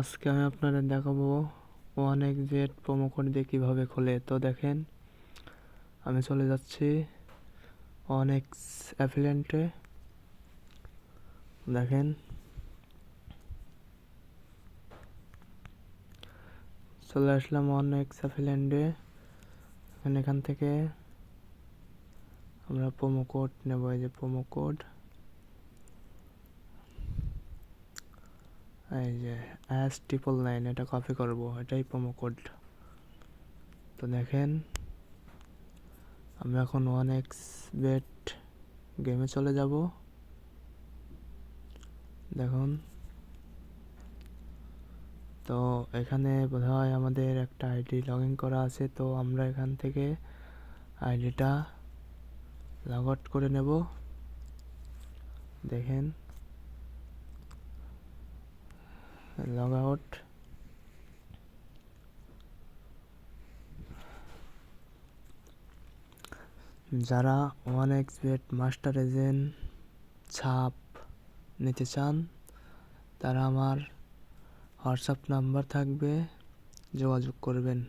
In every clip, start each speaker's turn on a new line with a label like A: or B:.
A: আজকে আমি আপনাদের দেখাবো one X Z promo code দিয়ে কীভাবে খোলে। তো দেখেন, আমি চলে যাচ্ছি ওয়ান এক্স অ্যাফিলেন্টে দেখেন, চলে আসলাম ওয়ান এক্স অ্যাফিলেন্টে এখান থেকে আমরা প্রোমো কোড নেব, এই যে প্রোমো কোড এই যে অ্যাস ট্রিপল নাইন এটা কপি করব, এটাই প্রোমো কোড তো দেখেন, আমি এখন ওয়ান এক্স বেট গেমে চলে যাব। দেখুন। তো এখানে বোধহয় আমাদের একটা আইডি লগ ইন করা আছে, তো আমরা এখান থেকে আইডিটা লগ আউট করে নেব। দেখেন। Log out. যারা one X bet master agent ছাপ নিতে চান, তারা আমার হোয়াটসঅ্যাপ নাম্বার থাকবে, যোগাযোগ করবেন।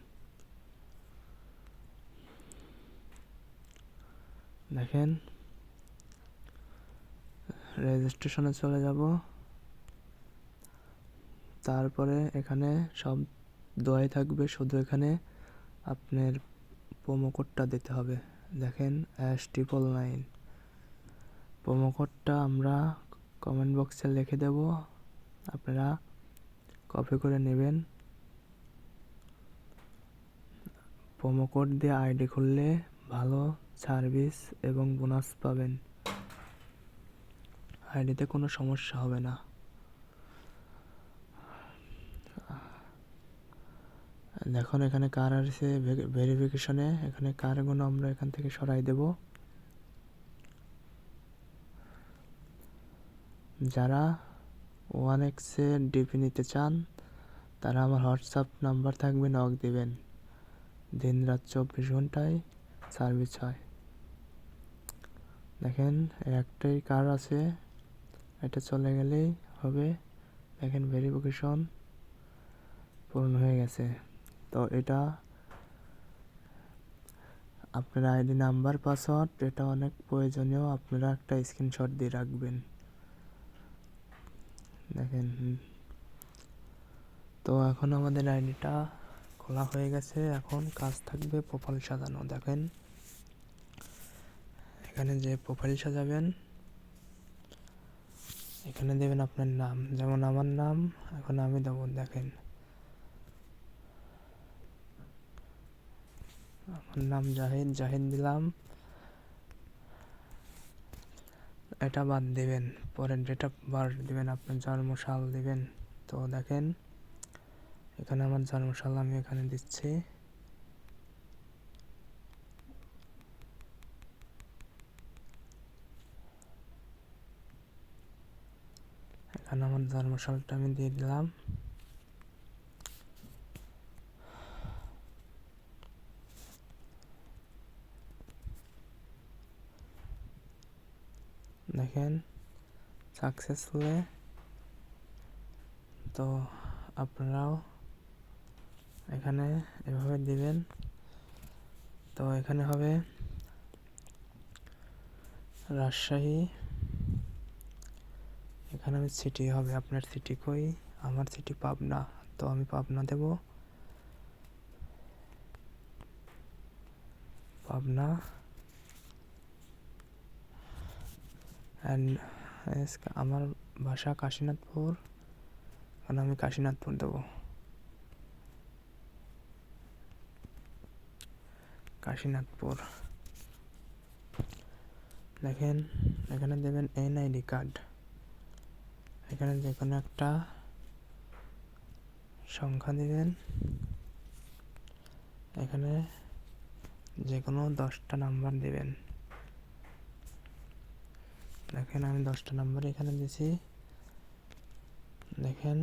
A: দেখেন রেজিস্ট্রেশনে চলে যাব। তারপরে এখানে সব দোয়াই থাকবে। শুধু এখানে আপনার প্রোমো কোডটা দিতে হবে। দেখেন অ্যাশ ট্রিপল নাইন প্রোমো কোডটা আমরা কমেন্ট বক্সে লিখে দেব। আপনারা কপি করে নেবেন। প্রোমো কোড দিয়ে আইডি খুললে ভালো সার্ভিস এবং বোনাস পাবেন। আইডিতে কোনো সমস্যা হবে না। দেখুন, এখানে কার আছে ভেরিফিকেশনে এখানে কারগুলো আমরা এখান থেকে সরাই দেব। যারা ওয়ান এক্সে ডিপি নিতে চান, তারা আমার হোয়াটসঅ্যাপ নাম্বার থাকবে, নক দিবেন। দিন রাত চব্বিশ ঘন্টায় সার্ভিস হয়। দেখেন, একটাই কার আছে। এটা চলে গেলেই হবে। দেখেন ভেরিফিকেশন পূর্ণ হয়ে গেছে। তো এটা আপনার আইডি নাম্বার, পাসওয়ার্ড, এটা অনেক প্রয়োজনীয়। আপনারা একটা স্ক্রিনশট দিয়ে রাখবেন। দেখেন তো এখন আমাদের আইডিটা খোলা হয়ে গেছে। এখন কাজ থাকবে প্রোফাইল সাজানো, দেখেন। এখানে যে প্রোফাইল সাজাবেন, এখানে দেবেন আপনার নাম। যেমন আমার নাম, এখন আমি দেবো, দেখেন। আমার নাম জাহিদ জাহিদ দিলাম। এটা বাদ দিবেন পরে ডেট অফ বার্থ দিবেন, আপনার জন্মসাল দিবেন। তো দেখেন, এখানে আমার জন্মসাল আমি এখানে দিচ্ছি। এখানে আমার জন্মসালটা আমি দিয়ে দিলাম। দেখেন সাকসেসফুলে তো আপনারাও এখানে এভাবে দিবেন। তো এখানে হবে রাজশাহী। এখানে আমি সিটি হবে, আপনার সিটি কই? আমার সিটি পাবনা, তো আমি পাবনা দেব। পাবনা। অ্যান্ড আমার বাসা কাশীনাথপুর কারণ আমি কাশীনাথপুর দেবো। কাশীনাথপুর। দেখেন, এখানে দেবেন এনআইডি কার্ড। এখানে যে কোনো একটা সংখ্যা দিবেন। এখানে যে কোনো দশটা নাম্বার দিবেন। দেখেন আমি দশটা নাম্বার এখানে দিয়েছি। দেখেন।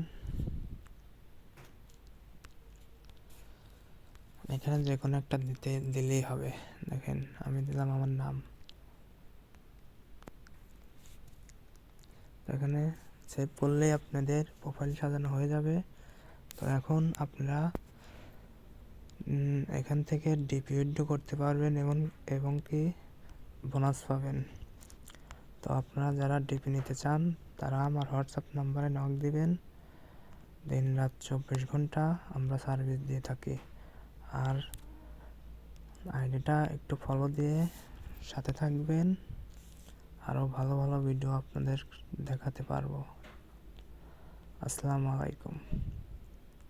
A: এখানে যে কোনো একটা দিতে, দিলেই হবে। দেখেন, আমি দিলাম আমার নাম। এখানে সেভ করলেই আপনাদের প্রোফাইল সাজানো হয়ে যাবে। তো এখন আপনারা এখান থেকে ডিপি উইথড্র করতে পারবেন এবং এবং কি বোনাস পাবেন। তো আপনারা যারা ডিপি নিতে চান, তারা আমার হোয়াটসঅ্যাপ নাম্বারে নক দিবেন। দিন রাত চব্বিশ ঘণ্টা আমরা সার্ভিস দিয়ে থাকি। আর আইডিটা একটু ফলো দিয়ে সাথে থাকবেন। আরও ভালো ভালো ভিডিও আপনাদের দেখাতে পারব। আসসালামু আলাইকুম।